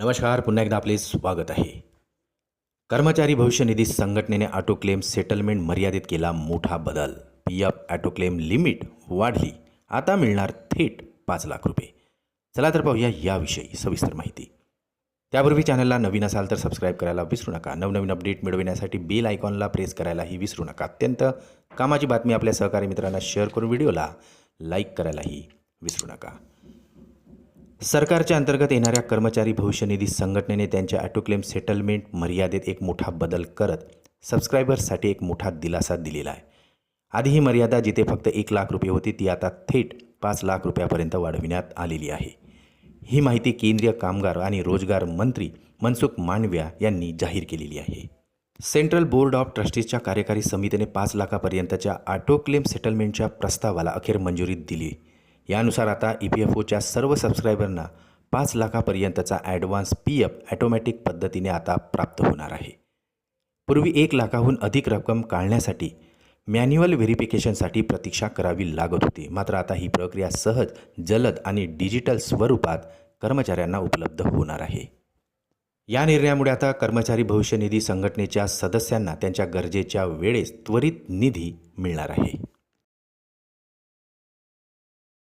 नमस्कार पुन्हा एकदा आपले स्वागत आहे. कर्मचारी भविष्य निधी संघटनेने ऑटो क्लेम सेटलमेंट मर्यादित केला मोठा बदल. P F auto claim limit वाढली. आता मिळणार थेट पाच लाख रुपये. चला तर पाहूया याविषयी सविस्तर माहिती. त्यापूर्वी चॅनलला नवीन असाल तर सबस्क्राईब करायला विसरू नका. नवनवीन अपडेट मिळविण्यासाठी बेल आयकॉनला प्रेस करायलाही विसरू नका. अत्यंत कामाची बातमी आपल्या सहकारी मित्रांना शेअर करून व्हिडिओला लाईक करायलाही विसरू नका. सरकारच्या अंतर्गत येणाऱ्या कर्मचारी भविष्य निधी संघटनेने त्यांच्या ॲटोक्लेम सेटलमेंट मर्यादेत एक मोठा बदल करत सबस्क्रायबर्ससाठी एक मोठा दिलासा दिलेला आहे. आधी ही मर्यादा जिथे फक्त एक लाख रुपये होती ती आता थेट पाच लाख रुपयापर्यंत वाढविण्यात आलेली आहे. ही माहिती केंद्रीय कामगार आणि रोजगार मंत्री मनसुख मांडव्या यांनी जाहीर केलेली आहे. सेंट्रल बोर्ड ऑफ ट्रस्टीजच्या कार्यकारी समितीने पाच लाखापर्यंतच्या ऑटोक्लेम सेटलमेंटच्या प्रस्तावाला अखेर मंजुरी दिली. यानुसार आता ई पी एफ ओच्या सर्व सबस्क्रायबरना पाच लाखापर्यंतचा ॲडव्हान्स पी एफ ॲटोमॅटिक पद्धतीने आता प्राप्त होणार आहे. पूर्वी एक लाखाहून अधिक रक्कम काढण्यासाठी मॅन्युअल व्हेरिफिकेशनसाठी प्रतीक्षा करावी लागत होती. मात्र आता ही प्रक्रिया सहज जलद आणि डिजिटल स्वरूपात कर्मचाऱ्यांना उपलब्ध होणार आहे. या निर्णयामुळे आता कर्मचारी भविष्य निधी संघटनेच्या सदस्यांना त्यांच्या गरजेच्या वेळेस त्वरित निधी मिळणार आहे.